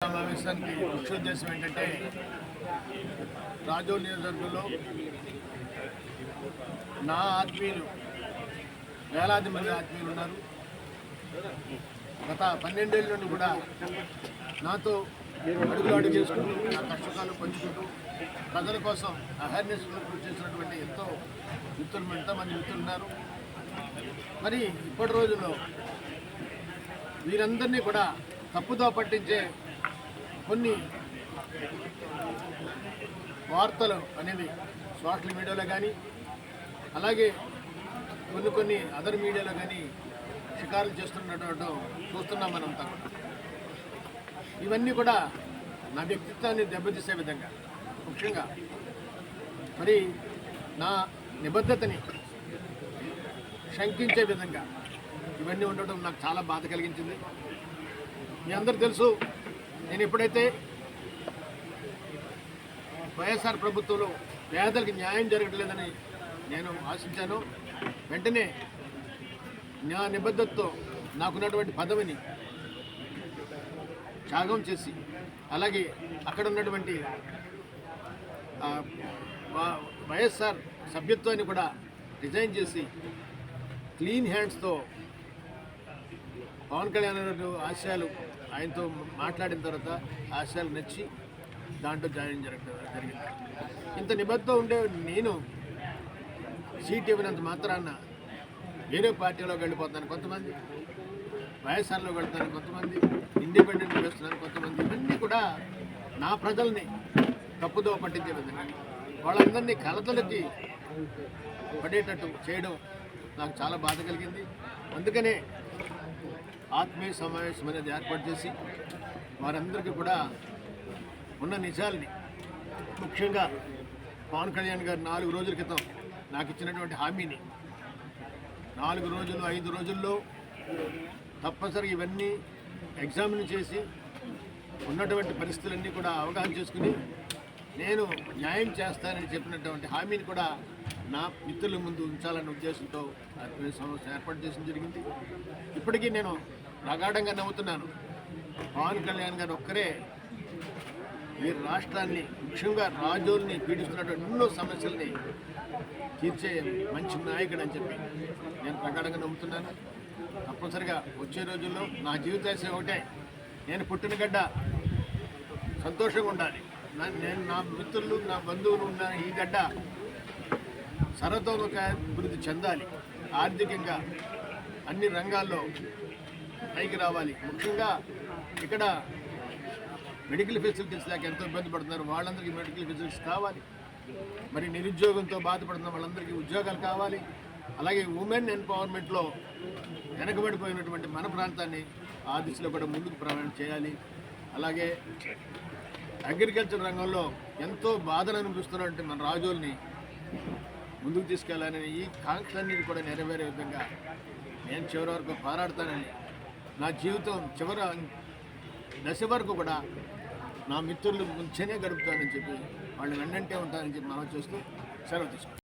సమావేశానికి ముఖ్య ఉద్దేశం ఏంటంటే రాజో నియోజకవర్గంలో నా ఆత్మీయులు వేలాది మంది ఆత్మీయులు ఉన్నారు. గత పన్నెండేళ్ళ నుండి కూడా నాతో అడుగులు అడుగు చేసుకుంటూ నా కష్టకాలు పంచుకుంటూ ప్రజల కోసం అవేర్నెస్ కృషి చేసినటువంటి ఎంతో మిత్రులు ఎంతోమంది మిత్రులు ఉన్నారు. మరి ఇప్పటి రోజుల్లో వీరందరినీ కూడా తప్పుదో పట్టించే కొన్ని వార్తలు అనేవి సోషల్ మీడియాలో కానీ అలాగే కొన్ని కొన్ని అదర్ మీడియాలో కానీ షికారులు చేస్తున్నటువంటి చూస్తున్నాం మనంతా ఇవన్నీ కూడా నా వ్యక్తిత్వాన్ని దెబ్బతీసే విధంగా ముఖ్యంగా మరి నా నిబద్ధతని శంకించే విధంగా ఇవన్నీ ఉండటం నాకు చాలా బాధ కలిగించింది. మీ అందరు తెలుసు నేను ఎప్పుడైతే వైఎస్ఆర్ ప్రభుత్వంలో పేదలకు న్యాయం జరగట్లేదని నేను ఆశించాను వెంటనే నా నిబద్ధతతో నాకున్నటువంటి పదవిని త్యాగం చేసి అలాగే అక్కడ ఉన్నటువంటి వైఎస్ఆర్ సభ్యత్వాన్ని కూడా రిజైన్ చేసి క్లీన్ హ్యాండ్స్తో పవన్ కళ్యాణ్ గారు ఆశయాలు ఆయనతో మాట్లాడిన తర్వాత ఆశయాలు నచ్చి దాంట్లో జాయిన్ జరగడం జరిగింది. ఇంత నిబద్ధత ఉండే నేను సీట్ ఇవ్వనంత మాత్రాన వేరే పార్టీలోకి వెళ్ళిపోతాను కొంతమంది వైఎస్ఆర్లో వెళ్తాను కొంతమంది ఇండిపెండెంట్ వేస్తున్నాను కొంతమంది ఇవన్నీ కూడా నా ప్రజల్ని తప్పుదో పట్టించే విధంగా వాళ్ళందరినీ కలతలకి పడేటట్టు చేయడం నాకు చాలా బాధ కలిగింది. అందుకనే ఆత్మీయ సమావేశం అనేది ఏర్పాటు చేసి వారందరికీ కూడా ఉన్న నిజాల్ని ముఖ్యంగా పవన్ కళ్యాణ్ గారు నాలుగు రోజుల క్రితం నాకు ఇచ్చినటువంటి హామీని నాలుగు రోజులు ఐదు రోజుల్లో తప్పనిసరి ఇవన్నీ ఎగ్జామిన్ చేసి ఉన్నటువంటి పరిస్థితులన్నీ కూడా అవగాహన చేసుకుని నేను న్యాయం చేస్తానని చెప్పినటువంటి హామీని కూడా నా మిత్రుల ముందు ఉంచాలనే ఉద్దేశంతో ఆత్మీయ సమావేశం ఏర్పాటు చేసిన జరిగింది. ఇప్పటికీ నేను ప్రగాఢంగా నవ్వుతున్నాను పవన్ కళ్యాణ్ గారు ఒక్కరే. ఈ రాష్ట్రాన్ని ముఖ్యంగా రాజుల్ని పీడిస్తున్నటువంటి ఎన్నో సమస్యల్ని తీర్చే మంచి నాయకుడు అని చెప్పి నేను ప్రగాఢంగా నమ్ముతున్నాను. తప్పనిసరిగా వచ్చే రోజుల్లో నా జీవితాశ ఒకటే. నేను పుట్టిన గడ్డ సంతోషంగా ఉండాలి. నా- నేను నా మిత్రులు నా బంధువులు ఉన్న ఈ గడ్డ సర్వతోముఖ అభివృద్ధి చెందాలి. ఆర్థికంగా అన్ని రంగాల్లో పైకి రావాలి. ముఖ్యంగా ఇక్కడ మెడికల్ ఫెసిలిటీస్ లేక ఎంతో ఇబ్బంది పడుతున్నారు. వాళ్ళందరికీ మెడికల్ ఫెసిలిటీస్ కావాలి. మరి నిరుద్యోగంతో బాధపడుతున్న వాళ్ళందరికీ ఉద్యోగాలు కావాలి. అలాగే ఉమెన్ ఎంపవర్మెంట్లో వెనకబడిపోయినటువంటి మన ప్రాంతాన్ని ఆ దిశలో కూడా ముందుకు ప్రయాణం చేయాలి. అలాగే అగ్రికల్చర్ రంగంలో ఎంతో బాధను అనిపిస్తున్నటువంటి మన రాజుల్ని ముందుకు తీసుకెళ్ళాలని ఈ కాంక్షలన్నిటి కూడా నెరవేరే విధంగా నేను చివరి వరకు పోరాడతానని నా జీవితం చివర దశ వరకు కూడా నా మిత్రులు ముంచేనే గడుపుతానని చెప్పి వాళ్ళు వెన్నంటే ఉంటానని చెప్పి మనం చూస్తూ సెలవు తీసుకుంటాం